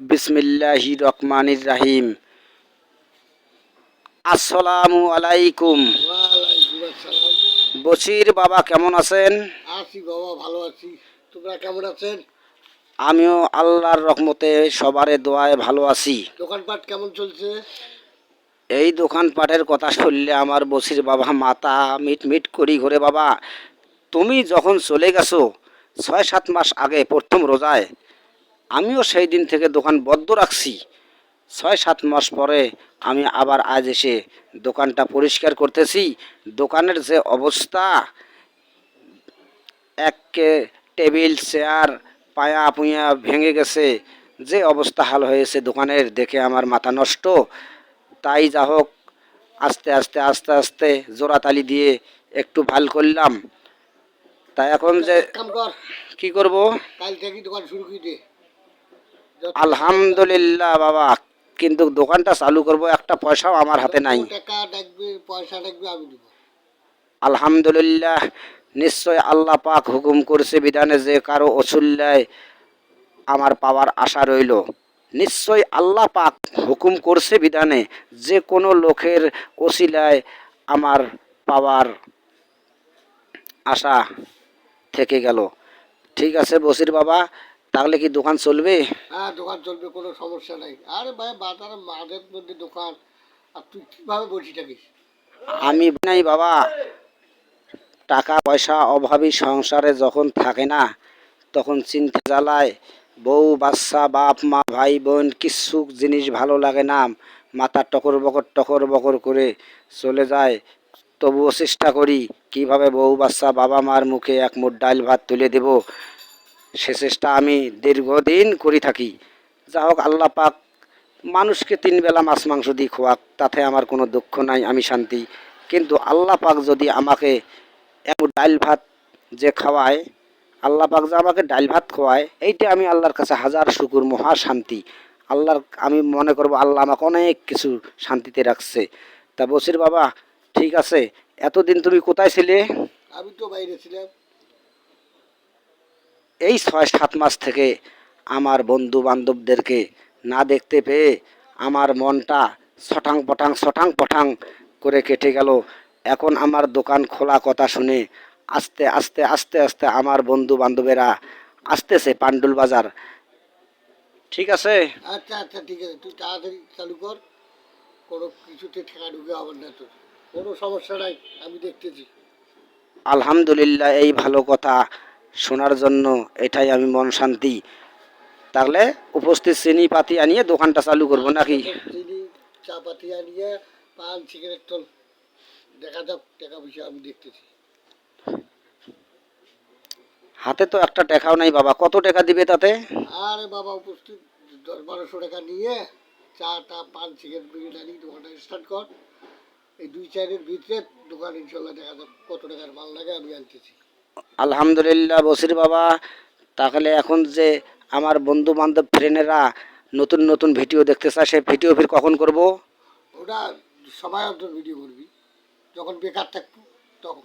বিসমিল্লাহি রহমানির রাহিম। আসসালামু আলাইকুম। বশির বাবা কেমন আছেন? আছি বাবা ভালো আছি। তোমরা কেমন আছেন? আমিও আল্লাহর রহমতে সবারে দোয়ায় ভালো আছি। দোকানপাট কেমন চলছে? এই দোকানপাটের কথা শুনলে আমার বসির বাবা মাথা মিট মিট করি ঘরে বাবা। তুমি যখন চলে গেছো ছয় সাত মাস আগে প্রথম রোজায় আমিও সেই দিন থেকে দোকান বদ্ধ রাখছি। ছয় সাত মাস পরে আমি আবার আজ এসে দোকানটা পরিষ্কার করতেছি। দোকানের যে অবস্থা একে টেবিল চেয়ার পায়া পুঁয়া ভেঙে গেছে। যে অবস্থা হাল হয়েছে দোকানের দেখে আমার মাথা নষ্ট। তাই যা হোক আস্তে আস্তে আস্তে আস্তে জোড়াতালি দিয়ে একটু ভালো করলাম। তা এখন যে কি করব? কাল থেকে দোকান শুরু করে আলহামদুলিল্লাহ বাবা কিন্তু দোকানটা চালু করব একটা পয়সাও আমার হাতে নাই। আলহামদুলিল্লাহ নিশ্চয় আল্লাহ পাক হুকুম করছে বিধানে যে কারও অসুল্লায় আমার পাওয়ার আশা রইল। নিশ্চয় আল্লাহ পাক হুকুম করছে বিধানে যে কোনো লোকের ওসিলায় আমার পাওয়ার আশা থেকে গেল। ঠিক আছে বসির বাবা তাহলে কি দোকান চলবে? হ্যাঁ দোকান চলবে কোনো সমস্যা নাই। আরে ভাই বাজারের মাঝের মধ্যে দোকান। আর তুই কীভাবে বসে থাকিস আমি নাই বাবা। টাকা পয়সা অভাবী সংসারে যখন থাকে না তখন চিন্তা জ্বালায়। বউ বাচ্চা বাপ মা ভাই বোন কিছু জিনিস ভালো লাগে না। মাথা টকর বকর টকর বকর করে চলে যায়। তবুও চেষ্টা করি কীভাবে বউ বাচ্চা বাবা মার মুখে এক মুঠ ডাল ভাত তুলে দেব। সে চেষ্টা আমি দীর্ঘদিন করি থাকি। যা হোক আল্লাহ পাক মানুষকে তিন বেলা মাছ মাংস দিয়ে খোয়াক, তাতে আমার কোনো দুঃখ নাই, আমি শান্তি। কিন্তু আল্লাহ পাক যদি আমাকে এমন ডাল ভাত যে খাওয়ায়, আল্লাহ পাক যে আমাকে ডাল ভাত খাওয়ায় এইটা আমি আল্লাহর কাছে হাজার শুকুর, মহা শান্তি। আল্লাহর, আমি মনে করব আল্লাহ আমাকে অনেক কিছু শান্তিতে রাখছে। তা বসির বাবা, ঠিক আছে, এতদিন তুমি কোথায় ছিলে? আমি তো বাইরে ছিলাম। এই ছয় সাত মাস থেকে আমার বন্ধু বান্ধবদেরকে না দেখতে পেয়ে আমার মনটা ছটাং পটাং ছটাং পটাং করে কেটে গেল। এখন আমার দোকান খোলা কথা শুনে আস্তে আস্তে আস্তে আস্তে আমার বন্ধু বান্ধবেরা আসতেছে পান্ডুল বাজার। ঠিক আছে? আচ্ছা আচ্ছা ঠিক আছে। তুই তাড়াতাড়ি চালু কর। কোনো কিছুতে ঠেকা ঢুকে হবে না তোর। কোনো সমস্যা নাই আমি দেখতেছি। আলহামদুলিল্লাহ এই ভালো কথা। শোনার জন্য এটাই আমি মন শান্তি। তাহলে উপস্থিত চিনি পাতি আনিয়ে দোকানটা চালু করব নাকি? চা পাতি আনিয়ে পান সিগারেট তোল দেখা যাক টাকা পয়সা আমি দেখতেছি। হাতে তো একটা টাকাও নাই বাবা কত টাকা দিবে তাতে? আরে বাবা উপস্থিত দশ বারোশো টাকা নিয়ে চা টা পান সিগারেট বিড়ি আনি দোকানটা স্টার্ট কর। এই দুই চারের ভিতরে দোকান ইনশাল্লাহ দেখা যাক কত টাকার মাল লাগে আমি আনতেছি। আলহামদুলিল্লাহ বসির বাবা। তাহলে এখন যে আমার বন্ধু বান্ধব ফ্রেন্ডেরা নতুন নতুন ভিডিও দেখতে চায় সেই ভিডিও ফির কখন করব? ওটা সময় অন্তর ভিডিও করবি। যখন বেকার থাকব তখন।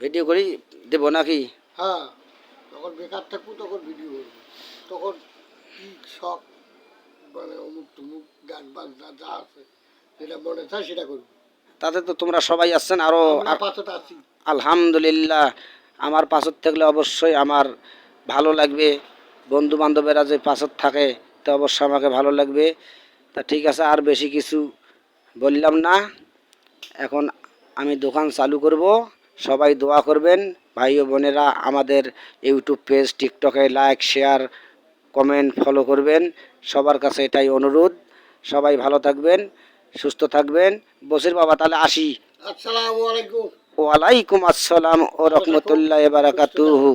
ভিডিও করি? দেব নাকি? হ্যাঁ যখন বেকার থাকব তখন ভিডিও করব। তখন কি শখ? মানে অমুক তমুক গান বাজনা যা আছে যেটা মনে চায় সেটা করব। তাতে তো তোমরা সবাই আসছেন আরও পাঁচটা আছি। আলহামদুলিল্লাহ, আমার পাশত থাকলে অবশ্যই আমার ভালো লাগবে। বন্ধু বান্ধবেরা যে পাশত থাকে, তো অবশ্যই আমাকে ভালো লাগবে। তা ঠিক আছে, আর বেশি কিছু বললাম না। এখন আমি দোকান চালু করব। সবাই দোয়া করবেন। ভাই ও বোনেরা আমাদের ইউটিউব পেজ, টিকটকে লাইক, শেয়ার, কমেন্ট, ফলো করবেন। সবার কাছে এটাই অনুরোধ। সবাই ভালো থাকবেন, সুস্থ থাকবেন। বসির বাবা, তাহলে আসি। আসসালামু আলাইকুম। ওয়ালাইকুম আসসালাম ও রহমতুল্লাহ বারাকাতুহু।